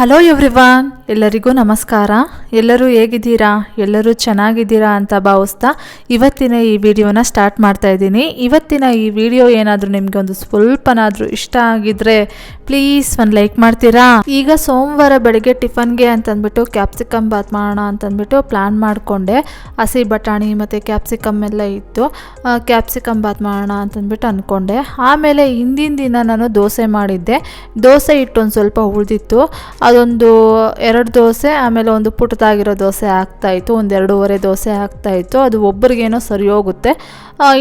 Hello everyone. ಎಲ್ಲರಿಗೂ ನಮಸ್ಕಾರ. ಎಲ್ಲರೂ ಹೇಗಿದ್ದೀರಾ? ಎಲ್ಲರೂ ಚೆನ್ನಾಗಿದ್ದೀರಾ ಅಂತ ಭಾವಿಸ್ತಾ ಇವತ್ತಿನ ಈ ವಿಡಿಯೋನ ಸ್ಟಾರ್ಟ್ ಮಾಡ್ತಾ ಇದ್ದೀನಿ. ಇವತ್ತಿನ ಈ ವಿಡಿಯೋ ಏನಾದರೂ ನಿಮಗೆ ಒಂದು ಸ್ವಲ್ಪನಾದರೂ ಇಷ್ಟ ಆಗಿದ್ರೆ ಪ್ಲೀಸ್ ಒಂದು ಲೈಕ್ ಮಾಡ್ತೀರಾ? ಈಗ ಸೋಮವಾರ ಬೆಳಗ್ಗೆ ಟಿಫನ್ಗೆ ಅಂತಂದ್ಬಿಟ್ಟು ಕ್ಯಾಪ್ಸಿಕಮ್ ಬಾತ್ ಮಾಡೋಣ ಅಂತಂದ್ಬಿಟ್ಟು ಪ್ಲ್ಯಾನ್ ಮಾಡಿಕೊಂಡೆ. ಹಸಿ ಬಟಾಣಿ ಮತ್ತು ಕ್ಯಾಪ್ಸಿಕಮ್ ಎಲ್ಲ ಇತ್ತು. ಕ್ಯಾಪ್ಸಿಕಮ್ ಬಾತ್ ಮಾಡೋಣ ಅಂತಂದ್ಬಿಟ್ಟು ಅಂದ್ಕೊಂಡೆ ಆಮೇಲೆ ಹಿಂದಿನ ದಿನ ನಾನು ದೋಸೆ ಮಾಡಿದ್ದೆ. ದೋಸೆ ಇಟ್ಟೊಂದು ಸ್ವಲ್ಪ ಉಳಿದಿತ್ತು. ಅದೊಂದು ಎರಡು ದೋಸೆ ಆಮೇಲೆ ಒಂದು ಪುಟ್ಟದಾಗಿರೋ ದೋಸೆ ಆಗ್ತಾಯಿತ್ತು ಒಂದು ಎರಡೂವರೆ ದೋಸೆ ಆಗ್ತಾಯಿತ್ತು ಅದು ಒಬ್ಬರಿಗೇನೋ ಸರಿ ಹೋಗುತ್ತೆ.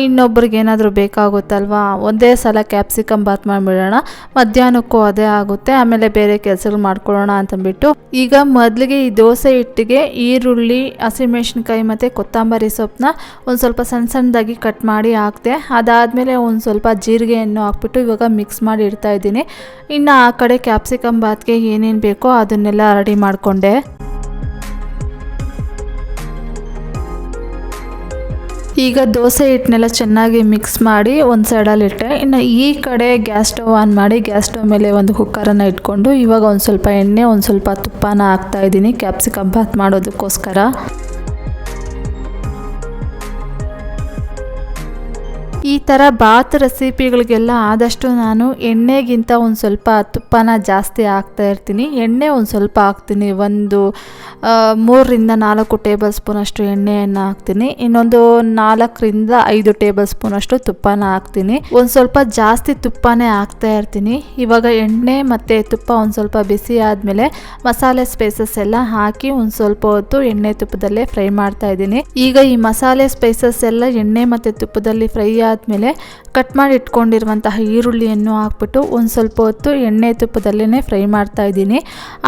ಇನ್ನೊಬ್ರಿಗೆ ಏನಾದರೂ ಬೇಕಾಗುತ್ತಲ್ವಾ? ಒಂದೇ ಸಲ ಕ್ಯಾಪ್ಸಿಕಮ್ ಬಾತ್ ಮಾಡಿಬಿಡೋಣ. ಮಧ್ಯಾಹ್ನಕ್ಕೂ ಅದೇ ಆಗುತ್ತೆ. ಆಮೇಲೆ ಬೇರೆ ಕೆಲಸಗಳು ಮಾಡ್ಕೊಳ್ಳೋಣ ಅಂತಂದ್ಬಿಟ್ಟು. ಈಗ ಮೊದಲಿಗೆ ಈ ದೋಸೆ ಹಿಟ್ಟಿಗೆ ಈರುಳ್ಳಿ, ಹಸಿಮೆಣ್ಸಿನ್ಕಾಯಿ ಮತ್ತು ಕೊತ್ತಂಬರಿ ಸೊಪ್ಪನ್ನ ಒಂದು ಸ್ವಲ್ಪ ಸಣ್ಣ ಸಣ್ಣದಾಗಿ ಕಟ್ ಮಾಡಿ ಹಾಕಿದೆ, ಅದಾದಮೇಲೆ ಒಂದು ಸ್ವಲ್ಪ ಜೀರಿಗೆಯನ್ನು ಹಾಕ್ಬಿಟ್ಟು ಇವಾಗ ಮಿಕ್ಸ್ ಮಾಡಿ ಇಡ್ತಾ ಇದ್ದೀನಿ. ಇನ್ನು ಆ ಕಡೆ ಕ್ಯಾಪ್ಸಿಕಮ್ ಬಾತ್ಗೆ ಏನೇನು ಬೇಕೋ ಅದನ್ನೆಲ್ಲ ರೆಡಿ ಮಾಡಿಕೊಂಡೆ. ಈಗ ದೋಸೆ ಹಿಟ್ಟನ್ನೆಲ್ಲ ಚೆನ್ನಾಗಿ ಮಿಕ್ಸ್ ಮಾಡಿ ಒಂದು ಸೈಡಲ್ಲಿಟ್ಟೆ ಇನ್ನು ಈ ಕಡೆ ಗ್ಯಾಸ್ ಸ್ಟವ್ ಆನ್ ಮಾಡಿ ಗ್ಯಾಸ್ ಸ್ಟವ್ ಮೇಲೆ ಒಂದು ಕುಕ್ಕರನ್ನು ಇಟ್ಕೊಂಡು ಇವಾಗ ಒಂದು ಸ್ವಲ್ಪ ಎಣ್ಣೆ, ಒಂದು ಸ್ವಲ್ಪ ತುಪ್ಪನ ಹಾಕ್ತಾ ಇದ್ದೀನಿ. ಕ್ಯಾಪ್ಸಿಕಮ್ ಬಾತ್ ಮಾಡೋದಕ್ಕೋಸ್ಕರ. ಈ ಥರ ಬಾತ್ ರೆಸಿಪಿಗಳಿಗೆಲ್ಲ ಆದಷ್ಟು ನಾನು ಎಣ್ಣೆಗಿಂತ ಒಂದು ಸ್ವಲ್ಪ ತುಪ್ಪನ ಜಾಸ್ತಿ ಹಾಕ್ತಾ ಇರ್ತೀನಿ. ಎಣ್ಣೆ ಒಂದು ಸ್ವಲ್ಪ ಹಾಕ್ತೀನಿ. ಒಂದು ಮೂರರಿಂದ ನಾಲ್ಕು ಟೇಬಲ್ ಸ್ಪೂನಷ್ಟು ಎಣ್ಣೆಯನ್ನು ಹಾಕ್ತೀನಿ. ಇನ್ನೊಂದು ನಾಲ್ಕರಿಂದ ಐದು ಟೇಬಲ್ ಸ್ಪೂನಷ್ಟು ತುಪ್ಪನ ಹಾಕ್ತೀನಿ. ಒಂದು ಸ್ವಲ್ಪ ಜಾಸ್ತಿ ತುಪ್ಪನೇ ಹಾಕ್ತಾ ಇರ್ತೀನಿ. ಇವಾಗ ಎಣ್ಣೆ ಮತ್ತು ತುಪ್ಪ ಒಂದು ಸ್ವಲ್ಪ ಬಿಸಿ ಆದಮೇಲೆ ಮಸಾಲೆ ಸ್ಪೈಸಸ್ ಎಲ್ಲ ಹಾಕಿ ಒಂದು ಸ್ವಲ್ಪ ಹೊತ್ತು ಎಣ್ಣೆ ತುಪ್ಪದಲ್ಲೇ ಫ್ರೈ ಮಾಡ್ತಾ ಇದ್ದೀನಿ. ಈಗ ಈ ಮಸಾಲೆ ಸ್ಪೈಸಸ್ ಎಲ್ಲ ಎಣ್ಣೆ ಮತ್ತು ತುಪ್ಪದಲ್ಲಿ ಫ್ರೈ ಆದಮೇಲೆ ಕಟ್ ಮಾಡಿ ಇಟ್ಕೊಂಡಿರುವಂತಹ ಈರುಳ್ಳಿಯನ್ನು ಹಾಕ್ಬಿಟ್ಟು ಒಂದು ಸ್ವಲ್ಪ ಹೊತ್ತು ಎಣ್ಣೆ ತುಪ್ಪದಲ್ಲೇ ಫ್ರೈ ಮಾಡ್ತಾ ಇದ್ದೀನಿ.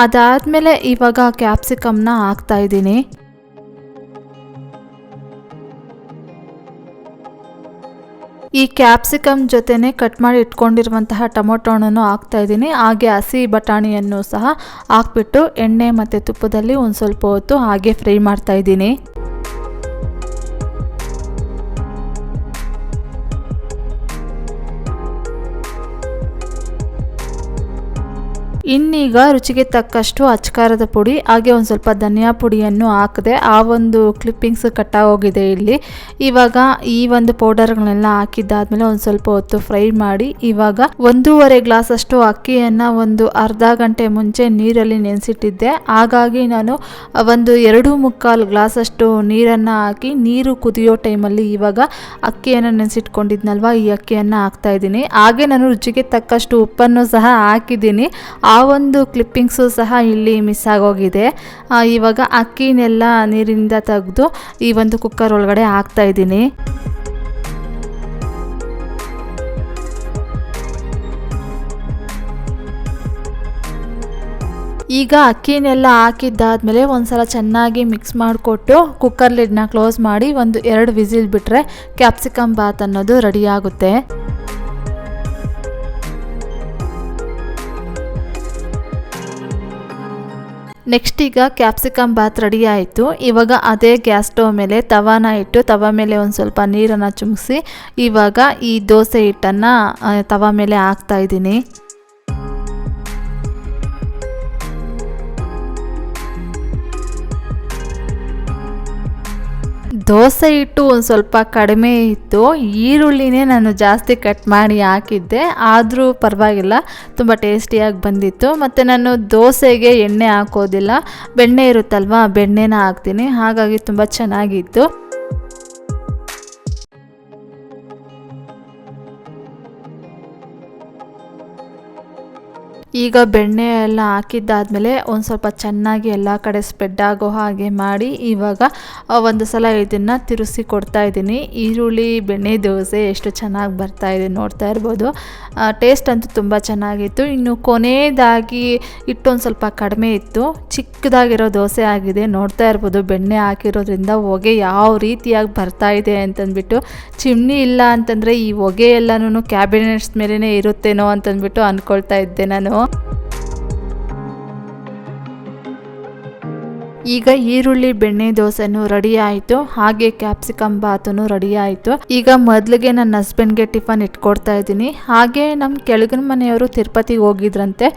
ಅದಾದಮೇಲೆ ಇವಾಗ ಕ್ಯಾಪ್ಸಿಕಮ್ನ ಹಾಕ್ತಾ ಇದ್ದೀನಿ. ಈ ಕ್ಯಾಪ್ಸಿಕಮ್ ಜೊತೆನೆ ಕಟ್ ಮಾಡಿ ಇಟ್ಕೊಂಡಿರುವಂತಹ ಟೊಮೊಟೊ ಹಣ್ಣನ್ನು ಹಾಕ್ತಾ ಇದ್ದೀನಿ. ಹಾಗೆ ಹಸಿ ಬಟಾಣಿಯನ್ನು ಸಹ ಹಾಕ್ಬಿಟ್ಟು ಎಣ್ಣೆ ಮತ್ತು ತುಪ್ಪದಲ್ಲಿ ಒಂದು ಸ್ವಲ್ಪ ಹೊತ್ತು ಹಾಗೆ ಫ್ರೈ ಮಾಡ್ತಾ ಇನ್ನೀಗ ರುಚಿಗೆ ತಕ್ಕಷ್ಟು ಅಚ್ಕಾರದ ಪುಡಿ, ಹಾಗೆ ಒಂದು ಸ್ವಲ್ಪ ಧನಿಯಾ ಪುಡಿಯನ್ನು ಹಾಕಿದೆ ಆ ಒಂದು ಕ್ಲಿಪ್ಪಿಂಗ್ಸ್ ಕಟ್ಟಾಗೋಗಿದೆ ಇಲ್ಲಿ. ಇವಾಗ ಈ ಒಂದು ಪೌಡರ್ಗಳನ್ನೆಲ್ಲ ಹಾಕಿದ್ದಾದ್ಮೇಲೆ ಒಂದು ಸ್ವಲ್ಪ ಹೊತ್ತು ಫ್ರೈ ಮಾಡಿ, ಇವಾಗ ಒಂದೂವರೆ ಗ್ಲಾಸ್ ಅಷ್ಟು ಅಕ್ಕಿಯನ್ನು ಒಂದು ಅರ್ಧ ಗಂಟೆ ಮುಂಚೆ ನೀರಲ್ಲಿ ನೆನೆಸಿಟ್ಟಿದ್ದೆ. ಹಾಗಾಗಿ ನಾನು ಒಂದು ಎರಡು ಮುಕ್ಕಾಲು ಗ್ಲಾಸ್ ಅಷ್ಟು ನೀರನ್ನು ಹಾಕಿ, ನೀರು ಕುದಿಯೋ ಟೈಮಲ್ಲಿ ಇವಾಗ ಅಕ್ಕಿಯನ್ನು ನೆನೆಸಿಟ್ಕೊಂಡಿದ್ನಲ್ವ? ಈ ಅಕ್ಕಿಯನ್ನು ಹಾಕ್ತಾ ಇದ್ದೀನಿ. ಹಾಗೆ ನಾನು ರುಚಿಗೆ ತಕ್ಕಷ್ಟು ಉಪ್ಪನ್ನು ಸಹ ಹಾಕಿದ್ದೀನಿ. ಆ ಒಂದು ಕ್ಲಿಪ್ಪಿಂಗ್ಸು ಸಹ ಇಲ್ಲಿ ಮಿಸ್ ಆಗೋಗಿದೆ. ಇವಾಗ ಅಕ್ಕಿನೆಲ್ಲ ನೀರಿಂದ ತೆಗೆದು ಈ ಒಂದು ಕುಕ್ಕರ್ ಒಳಗಡೆ ಹಾಕ್ತಾ ಇದ್ದೀನಿ. ಈಗ ಅಕ್ಕಿನೆಲ್ಲ ಹಾಕಿದ್ದಾದ್ಮೇಲೆ ಒಂದ್ಸಲ ಚೆನ್ನಾಗಿ ಮಿಕ್ಸ್ ಮಾಡಿಕೊಟ್ಟು ಕುಕ್ಕರ್ ಲಿಡ್ನ ಕ್ಲೋಸ್ ಮಾಡಿ ಒಂದು ಎರಡು ವಿಸಿಲ್ ಬಿಟ್ಟರೆ ಕ್ಯಾಪ್ಸಿಕಮ್ ಬಾತ್ ಅನ್ನೋದು ರೆಡಿ ನೆಕ್ಸ್ಟ್ ಈಗ ಕ್ಯಾಪ್ಸಿಕಮ್ ಬಾತ್ ರೆಡಿ ಆಯಿತು. ಇವಾಗ ಅದೇ ಗ್ಯಾಸ್ ಸ್ಟವ್ ಮೇಲೆ ತವಾನ ಇಟ್ಟು ತವ ಮೇಲೆ ಒಂದು ಸ್ವಲ್ಪ ನೀರನ್ನು ಚುಮಿಸಿ ಇವಾಗ ಈ ದೋಸೆ ಹಿಟ್ಟನ್ನು ತವ ಮೇಲೆ ಹಾಕ್ತಾ ಇದ್ದೀನಿ. ದೋಸೆ ಹಿಟ್ಟು ಒಂದು ಸ್ವಲ್ಪ ಕಡಿಮೆ ಇತ್ತು. ಈರುಳ್ಳಿನೇ ನಾನು ಜಾಸ್ತಿ ಕಟ್ ಮಾಡಿ ಹಾಕಿದ್ದೆ. ಆದರೂ ಪರವಾಗಿಲ್ಲ, ತುಂಬ ಟೇಸ್ಟಿಯಾಗಿ ಬಂದಿತ್ತು. ಮತ್ತು ನಾನು ದೋಸೆಗೆ ಎಣ್ಣೆ ಹಾಕೋದಿಲ್ಲ. ಬೆಣ್ಣೆ ಇರುತ್ತಲ್ವ, ಬೆಣ್ಣೆನ ಹಾಕ್ತೀನಿ. ಹಾಗಾಗಿ ತುಂಬ ಚೆನ್ನಾಗಿತ್ತು. ಈಗ ಬೆಣ್ಣೆ ಎಲ್ಲ ಹಾಕಿದ್ದಾದಮೇಲೆ ಒಂದು ಸ್ವಲ್ಪ ಚೆನ್ನಾಗಿ ಎಲ್ಲ ಕಡೆ ಸ್ಪ್ರೆಡ್ ಆಗೋ ಹಾಗೆ ಮಾಡಿ ಇವಾಗ ಒಂದು ಸಲ ಇದನ್ನು ತಿರುಗಿಸಿ ಕೊಡ್ತಾ ಇದ್ದೀನಿ. ಈರುಳ್ಳಿ, ಬೆಣ್ಣೆ, ದೋಸೆ ಎಷ್ಟು ಚೆನ್ನಾಗಿ ಬರ್ತಾ ಇದೆ ನೋಡ್ತಾ ಇರ್ಬೋದು. ಟೇಸ್ಟ್ ಅಂತೂ ತುಂಬ ಚೆನ್ನಾಗಿತ್ತು. ಇನ್ನು ಕೊನೆಯದಾಗಿ ಇಟ್ಟೊಂದು ಸ್ವಲ್ಪ ಕಡಿಮೆ ಇತ್ತು. ಚಿಕ್ಕದಾಗಿರೋ ದೋಸೆ ಆಗಿದೆ ನೋಡ್ತಾ ಇರ್ಬೋದು. ಬೆಣ್ಣೆ ಹಾಕಿರೋದ್ರಿಂದ ಹೊಗೆ ಯಾವ ರೀತಿಯಾಗಿ ಬರ್ತಾ ಇದೆ ಅಂತಂದ್ಬಿಟ್ಟು, ಚಿಮ್ನಿ ಇಲ್ಲ ಅಂತಂದರೆ ಈ ಹೊಗೆ ಎಲ್ಲನೂ ಕ್ಯಾಬಿನೆಟ್ಸ್ ಮೇಲೇ ಇರುತ್ತೇನೋ ಅಂತಂದ್ಬಿಟ್ಟು ಅಂದ್ಕೊಳ್ತಾ ಇದ್ದೆ ನಾನು. 주세요. ಈಗ ಈರುಳ್ಳಿ ಬೆಣ್ಣೆ ದೋಸೆನೂ ರೆಡಿ ಆಯಿತು, ಹಾಗೆ ಕ್ಯಾಪ್ಸಿಕಮ್ ಬಾತುನು ರೆಡಿ ಆಯಿತು. ಈಗ ಮೊದಲಿಗೆ ನನ್ನ ಹಸ್ಬೆಂಡ್ಗೆ ಟಿಫನ್ ಇಟ್ಕೊಡ್ತಾ ಇದ್ದೀನಿ. ಹಾಗೆ ನಮ್ಮ ಕೆಳಗಿನ ಮನೆಯವರು ತಿರುಪತಿಗೆ ಹೋಗಿದ್ರಂತೆ.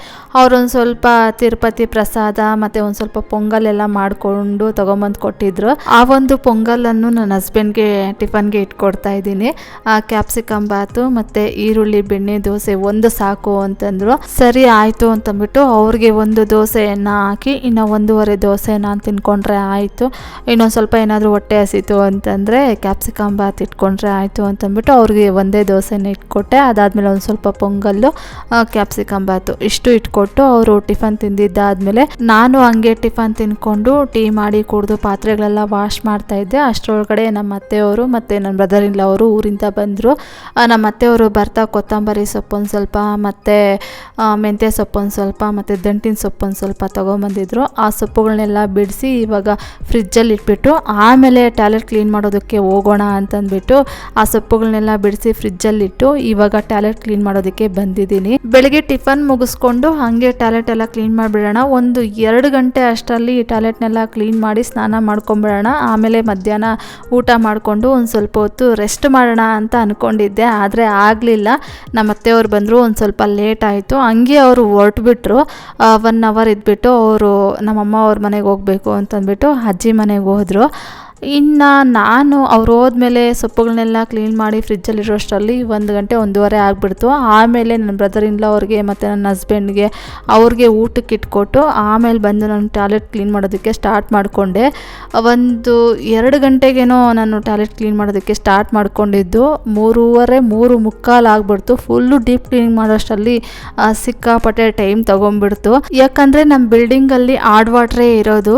ಅವ್ರೊಂದು ಸ್ವಲ್ಪ ತಿರುಪತಿ ಪ್ರಸಾದ ಮತ್ತು ಒಂದು ಸ್ವಲ್ಪ ಪೊಂಗಲ್ ಎಲ್ಲ ಮಾಡಿಕೊಂಡು ತೊಗೊಂಬಂದು ಕೊಟ್ಟಿದ್ರು. ಆ ಒಂದು ಪೊಂಗಲನ್ನು ನನ್ನ ಹಸ್ಬೆಂಡ್ಗೆ ಟಿಫನ್ಗೆ ಇಟ್ಕೊಡ್ತಾ ಇದ್ದೀನಿ. ಆ ಕ್ಯಾಪ್ಸಿಕಮ್ ಬಾತು ಮತ್ತು ಈರುಳ್ಳಿ ಬೆಣ್ಣೆ ದೋಸೆ ಒಂದು ಸಾಕು ಅಂತಂದ್ರು. ಸರಿ ಆಯಿತು ಅಂತಂದ್ಬಿಟ್ಟು ಅವ್ರಿಗೆ ಒಂದು ದೋಸೆಯನ್ನು ಹಾಕಿ, ಇನ್ನು ಒಂದೂವರೆ ದೋಸೆ ನಾನು ತಿನ್ಕೊಂಡ್ರೆ ಆಯಿತು. ಇನ್ನೊಂದು ಸ್ವಲ್ಪ ಏನಾದರೂ ಹೊಟ್ಟೆ ಹಸಿತು ಅಂತಂದರೆ ಕ್ಯಾಪ್ಸಿಕಮ್ ಬಾತ್ ಇಟ್ಕೊಂಡ್ರೆ ಆಯಿತು ಅಂತಂದ್ಬಿಟ್ಟು ಅವ್ರಿಗೆ ಒಂದೇ ದೋಸೆನ ಇಟ್ಕೊಟ್ಟೆ. ಅದಾದಮೇಲೆ ಒಂದು ಸ್ವಲ್ಪ ಪೊಂಗಲ್ಲು ಕ್ಯಾಪ್ಸಿಕಮ್ ಬಾತು ಇಷ್ಟು ಇಟ್ಕೊಟ್ಟು ಅವರು ಟಿಫನ್ ತಿಂದಿದ್ದಾದಮೇಲೆ ನಾನು ಹಂಗೆ ಟಿಫನ್ ತಿನ್ಕೊಂಡು ಟೀ ಮಾಡಿ ಕುಡಿದು ಪಾತ್ರೆಗಳೆಲ್ಲ ವಾಶ್ ಮಾಡ್ತಾ ಇದ್ದೆ. ಅಷ್ಟರೊಳಗಡೆ ನಮ್ಮ ಅತ್ತೆಯವರು ಮತ್ತು ನನ್ನ ಬ್ರದರ್ ಇಲ್ಲ ಅವರು ಊರಿಂದ ಬಂದರು. ನಮ್ಮ ಅತ್ತೆಯವರು ಬರ್ತಾ ಕೊತ್ತಂಬರಿ ಸೊಪ್ಪೊಂದು ಸ್ವಲ್ಪ, ಮತ್ತು ಮೆಂತ್ಯ ಸೊಪ್ಪೊಂದು ಸ್ವಲ್ಪ, ಮತ್ತು ದಂಟಿನ ಸೊಪ್ಪೊಂದು ಸ್ವಲ್ಪ ತೊಗೊಂಬಂದಿದ್ರು. ಆ ಸೊಪ್ಪುಗಳನ್ನೆಲ್ಲ ಬಿಡಿಸಿ ಇವಾಗ ಫ್ರಿಜ್ಜಲ್ಲಿ ಇಟ್ಬಿಟ್ಟು ಆಮೇಲೆ ಟ್ಯಾಲೆಟ್ ಕ್ಲೀನ್ ಮಾಡೋದಕ್ಕೆ ಹೋಗೋಣ ಅಂತಂದ್ಬಿಟ್ಟು ಆ ಸೊಪ್ಪುಗಳನ್ನೆಲ್ಲ ಬಿಡಿಸಿ ಫ್ರಿಜ್ಜಲ್ಲಿಟ್ಟು ಇವಾಗ ಟ್ಯಾಲೆಟ್ ಕ್ಲೀನ್ ಮಾಡೋದಕ್ಕೆ ಬಂದಿದ್ದೀನಿ. ಬೆಳಗ್ಗೆ ಟಿಫನ್ ಮುಗಿಸ್ಕೊಂಡು ಹಾಗೆ ಟ್ಯಾಲೆಟ್ ಎಲ್ಲ ಕ್ಲೀನ್ ಮಾಡಿಬಿಡೋಣ. ಒಂದು ಎರಡು ಗಂಟೆ ಅಷ್ಟರಲ್ಲಿ ಟ್ಯಾಲೆಟ್ನೆಲ್ಲ ಕ್ಲೀನ್ ಮಾಡಿ ಸ್ನಾನ ಮಾಡ್ಕೊಂಬಿಡೋಣ. ಆಮೇಲೆ ಮಧ್ಯಾಹ್ನ ಊಟ ಮಾಡಿಕೊಂಡು ಒಂದು ಸ್ವಲ್ಪ ಹೊತ್ತು ರೆಸ್ಟ್ ಮಾಡೋಣ ಅಂತ ಅಂದ್ಕೊಂಡಿದ್ದೆ ಆದರೆ ಆಗಲಿಲ್ಲ. ನಮ್ಮ ಅತ್ತೆಯವ್ರು ಬಂದರು ಒಂದು ಸ್ವಲ್ಪ ಲೇಟ್ ಆಯಿತು. ಹಂಗೆ ಅವರು ಹೊರಟ್ಬಿಟ್ರು. ಒನ್ ಅವರ್ ಇದ್ಬಿಟ್ಟು ಅವರು ನಮ್ಮಮ್ಮ ಅವ್ರ ಮನೆಗೆ ಹೋಗಬೇಕು ಅಂತಂದ್ಬಿಟ್ಟು ಅಜ್ಜಿ ಮನೆಗೆ ಹೋದರು ಇನ್ನು ನಾನು ಅವ್ರು ಹೋದ್ಮೇಲೆ ಸೊಪ್ಪುಗಳನ್ನೆಲ್ಲ ಕ್ಲೀನ್ ಮಾಡಿ ಫ್ರಿಜ್ಜಲ್ಲಿರೋಷ್ಟರಲ್ಲಿ ಒಂದು ಗಂಟೆ ಒಂದೂವರೆ ಆಗಿಬಿಡ್ತು. ಆಮೇಲೆ ನನ್ನ ಬ್ರದರ್ ಇನ್ಲ ಅವ್ರಿಗೆ ಮತ್ತು ನನ್ನ ಹಸ್ಬೆಂಡ್ಗೆ ಅವ್ರಿಗೆ ಊಟಕ್ಕೆ ಇಟ್ಕೊಟ್ಟು ಆಮೇಲೆ ಬಂದು ನಾನು ಟಾಯ್ಲೆಟ್ ಕ್ಲೀನ್ ಮಾಡೋದಕ್ಕೆ ಸ್ಟಾರ್ಟ್ ಮಾಡಿಕೊಂಡೆ. ಒಂದು ಎರಡು ಗಂಟೆಗೇನೋ ನಾನು ಟಾಯ್ಲೆಟ್ ಕ್ಲೀನ್ ಮಾಡೋದಕ್ಕೆ ಸ್ಟಾರ್ಟ್ ಮಾಡ್ಕೊಂಡಿದ್ದು. ಮೂರುವರೆ, ಮೂರು ಮುಕ್ಕಾಲು ಆಗಿಬಿಡ್ತು. ಫುಲ್ಲು ಡೀಪ್ ಕ್ಲೀನ್ ಮಾಡೋಷ್ಟರಲ್ಲಿ ಸಿಕ್ಕಾಪಟ್ಟೆ ಟೈಮ್ ತೊಗೊಂಡ್ಬಿಡ್ತು ಯಾಕಂದರೆ ನಮ್ಮ ಬಿಲ್ಡಿಂಗಲ್ಲಿ ಆಡ್ ವಾಟ್ರೇ ಇರೋದು.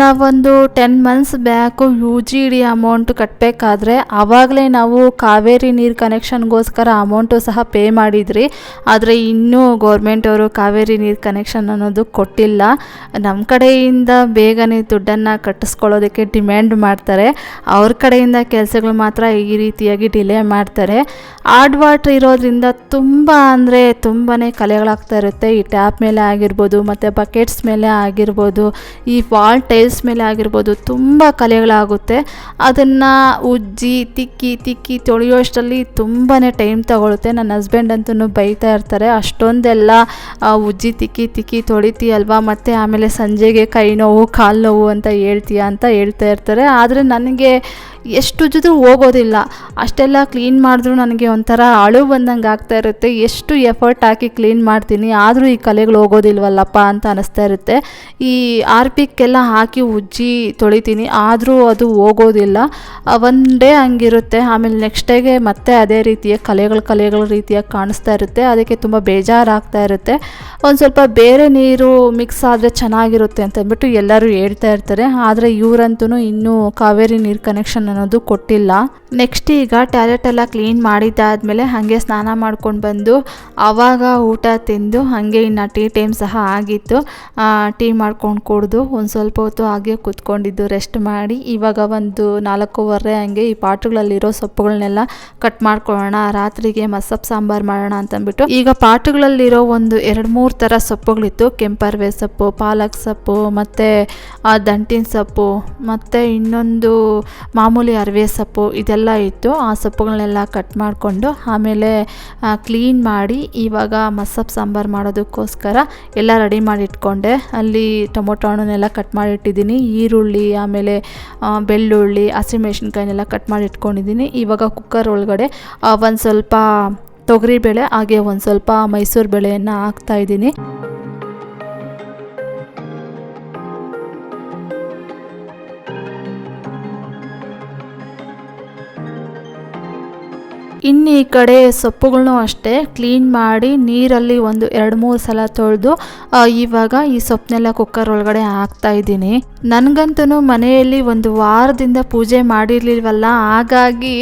ನಾವೊಂದು ten months back U G D amount ಕಟ್ಟಬೇಕಾದ್ರೆ ಆವಾಗಲೇ ನಾವು ಕಾವೇರಿ ನೀರು ಕನೆಕ್ಷನ್ಗೋಸ್ಕರ ಅಮೌಂಟು ಸಹ ಪೇ ಮಾಡಿದ್ರಿ. ಆದರೆ ಇನ್ನೂ ಗೌರ್ಮೆಂಟವರು ಕಾವೇರಿ ನೀರು ಕನೆಕ್ಷನ್ ಅನ್ನೋದು ಕೊಟ್ಟಿಲ್ಲ. ನಮ್ಮ ಕಡೆಯಿಂದ ಬೇಗನೆ ದುಡ್ಡನ್ನು ಕಟ್ಟಿಸ್ಕೊಳ್ಳೋದಕ್ಕೆ ಡಿಮ್ಯಾಂಡ್ ಮಾಡ್ತಾರೆ. ಅವ್ರ ಕಡೆಯಿಂದ ಕೆಲಸಗಳು ಮಾತ್ರ ಈ ರೀತಿಯಾಗಿ ಡಿಲೇ ಮಾಡ್ತಾರೆ. ಆಡ್ ವಾಟ್ರ್ ಇರೋದ್ರಿಂದ ತುಂಬ ಅಂದರೆ ತುಂಬಾ ಕಲೆಗಳಾಗ್ತಾ ಇರುತ್ತೆ. ಈ ಟ್ಯಾಪ್ ಮೇಲೆ ಆಗಿರ್ಬೋದು, ಮತ್ತು ಬಕೆಟ್ಸ್ ಮೇಲೆ ಆಗಿರ್ಬೋದು, ಈ ವಾಲ್ ಟೈಲ್ಸ್ ಮೇಲೆ ಆಗಿರ್ಬೋದು ತುಂಬ ಕಲೆಗಳಾಗುತ್ತೆ. ಅದನ್ನು ಉಜ್ಜಿ, ತಿಕ್ಕಿ ತಿಕ್ಕಿ ತೊಳೆಯೋಷ್ಟರಲ್ಲಿ ತುಂಬಾ ಟೈಮ್ ತಗೊಳುತ್ತೆ. ನನ್ನ ಹಸ್ಬೆಂಡ್ ಅಂತೂ ಬೈತಾ ಇರ್ತಾರೆ, ಅಷ್ಟೊಂದೆಲ್ಲ ಉಜ್ಜಿ, ತಿಕ್ಕಿ ತಿಕ್ಕಿ ತೊಳಿತೀಯಲ್ವಾ? ಮತ್ತು ಆಮೇಲೆ ಸಂಜೆಗೆ ಕೈ ನೋವು, ಕಾಲು ನೋವು ಅಂತ ಹೇಳ್ತೀಯ? ಅಂತ ಹೇಳ್ತಾ ಇರ್ತಾರೆ. ಆದರೆ ನನಗೆ ಎಷ್ಟು ಉಜ್ಜಿದ್ರೂ ಹೋಗೋದಿಲ್ಲ. ಅಷ್ಟೆಲ್ಲ ಕ್ಲೀನ್ ಮಾಡಿದ್ರೂ ನನಗೆ ಒಂಥರ ಅಳು ಬಂದಂಗೆ ಆಗ್ತಾ ಇರುತ್ತೆ. ಎಷ್ಟು ಎಫರ್ಟ್ ಹಾಕಿ ಕ್ಲೀನ್ ಮಾಡ್ತೀನಿ, ಆದರೂ ಈ ಕಲೆಗಳು ಹೋಗೋದಿಲ್ವಲ್ಲಪ್ಪ ಅಂತ ಅನಿಸ್ತಾ ಇರುತ್ತೆ. ಈ ಆರ್ಪಿಕ್ಕೆಲ್ಲ ಹಾಕಿ ಉಜ್ಜಿ ತೊಳಿತೀನಿ, ಆದರೂ ಅದು ಹೋಗೋದಿಲ್ಲ. ಒಂದು ಡೇ ಹಂಗಿರುತ್ತೆ. ಆಮೇಲೆ ನೆಕ್ಸ್ಟ್ ಡೇಗೆ ಮತ್ತೆ ಅದೇ ರೀತಿಯ ಕಲೆಗಳು, ಕಲೆಗಳ ರೀತಿಯಾಗಿ ಕಾಣಿಸ್ತಾ ಇರುತ್ತೆ. ಅದಕ್ಕೆ ತುಂಬ ಬೇಜಾರಾಗ್ತಾ ಇರುತ್ತೆ. ಒಂದು ಸ್ವಲ್ಪ ಬೇರೆ ನೀರು ಮಿಕ್ಸ್ ಆದರೆ ಚೆನ್ನಾಗಿರುತ್ತೆ ಅಂತ ಅಂದ್ಬಿಟ್ಟು ಎಲ್ಲರೂ ಹೇಳ್ತಾ ಇರ್ತಾರೆ. ಆದರೆ ಇವರಂತೂ ಇನ್ನೂ ಕಾವೇರಿ ನೀರು ಕನೆಕ್ಷನ್ ಅನ್ನೋದು ಕೊಟ್ಟಿಲ್ಲ. ನೆಕ್ಸ್ಟ್ ಈಗ ಟ್ಯಾಲೆಟ್ ಎಲ್ಲ ಕ್ಲೀನ್ ಮಾಡಿದ್ದಾದಮೇಲೆ ಹಾಗೆ ಸ್ನಾನ ಮಾಡ್ಕೊಂಡು ಬಂದು ಆವಾಗ ಊಟ ತಿಂದು ಹಾಗೆ ಇನ್ನು ಟೀ ಟೈಮ್ ಸಹ ಆಗಿತ್ತು. ಟೀ ಮಾಡ್ಕೊಂಡು ಕುಡಿದು ಒಂದು ಸ್ವಲ್ಪ ಹೊತ್ತು ಹಾಗೆ ಕೂತ್ಕೊಂಡಿದ್ದು ರೆಸ್ಟ್ ಮಾಡಿ ಇವಾಗ ಒಂದು ನಾಲ್ಕೂವರೆ ಹಂಗೆ ಈ ಪಾಟುಗಳಲ್ಲಿರೋ ಸೊಪ್ಪುಗಳನ್ನೆಲ್ಲ ಕಟ್ ಮಾಡ್ಕೊಳ್ಳೋಣ, ರಾತ್ರಿಗೆ ಮಸಪ್ ಸಾಂಬಾರು ಮಾಡೋಣ ಅಂತಂದ್ಬಿಟ್ಟು. ಈಗ ಪಾಟುಗಳಲ್ಲಿರೋ ಒಂದು ಎರಡು ಮೂರು ಥರ ಸೊಪ್ಪುಗಳಿತ್ತು. ಕೆಂಪರ್ವೆ ಸೊಪ್ಪು, ಪಾಲಕ್ ಸೊಪ್ಪು, ಮತ್ತು ದಂಟಿನ ಸೊಪ್ಪು, ಮತ್ತು ಇನ್ನೊಂದು ಮಾಮೂಲಿ ಅರಿವೆ ಸೊಪ್ಪು ಇದೆಲ್ಲ ಇತ್ತು ಆ ಸೊಪ್ಪುಗಳನ್ನೆಲ್ಲ ಕಟ್ ಮಾಡಿಕೊಂಡು ಆಮೇಲೆ ಕ್ಲೀನ್ ಮಾಡಿ ಇವಾಗ ಮಸಪ್ ಸಾಂಬಾರು ಮಾಡೋದಕ್ಕೋಸ್ಕರ ಎಲ್ಲ ರೆಡಿ ಮಾಡಿ ಇಟ್ಕೊಂಡೆ. ಅಲ್ಲಿ ಟೊಮೊಟೊ ಹಣ್ಣನ್ನೆಲ್ಲ ಕಟ್ ಮಾಡಿ ಇಟ್ಟಿದ್ದೀನಿ. ಈರುಳ್ಳಿ, ಆಮೇಲೆ ಬೆಳ್ಳುಳ್ಳಿ ಹಸಿಮೆಣ್ಸಿನ್ಕಾಯಿನೆಲ್ಲ ಕಟ್ ಮಾಡಿ ಇಟ್ಕೊಂಡಿದ್ದೀನಿ. ಇವಾಗ ಕುಕ್ಕರ್ ಒಳಗಡೆ ಒಂದು ಸ್ವಲ್ಪ ತೊಗರಿಬೇಳೆ ಹಾಗೆ ಒಂದು ಸ್ವಲ್ಪ ಮೈಸೂರು ಬೇಳೆಯನ್ನು ಹಾಕ್ತಾ ಇನ್ನು ಈ ಕಡೆ ಸೊಪ್ಪುಗಳನ್ನು ಅಷ್ಟೇ ಕ್ಲೀನ್ ಮಾಡಿ ನೀರಲ್ಲಿ ಒಂದು ಎರಡು ಮೂರು ಸಲ ತೊಳೆದು ಇವಾಗ ಈ ಸೊಪ್ಪನ್ನೆಲ್ಲ ಕುಕ್ಕರ್ ಒಳಗಡೆ ಹಾಕ್ತಾ ಇದ್ದೀನಿ. ನನಗಂತೂ ಮನೆಯಲ್ಲಿ ಒಂದು ವಾರದಿಂದ ಪೂಜೆ ಮಾಡಿರ್ಲಿಲ್ವಲ್ಲ, ಹಾಗಾಗಿ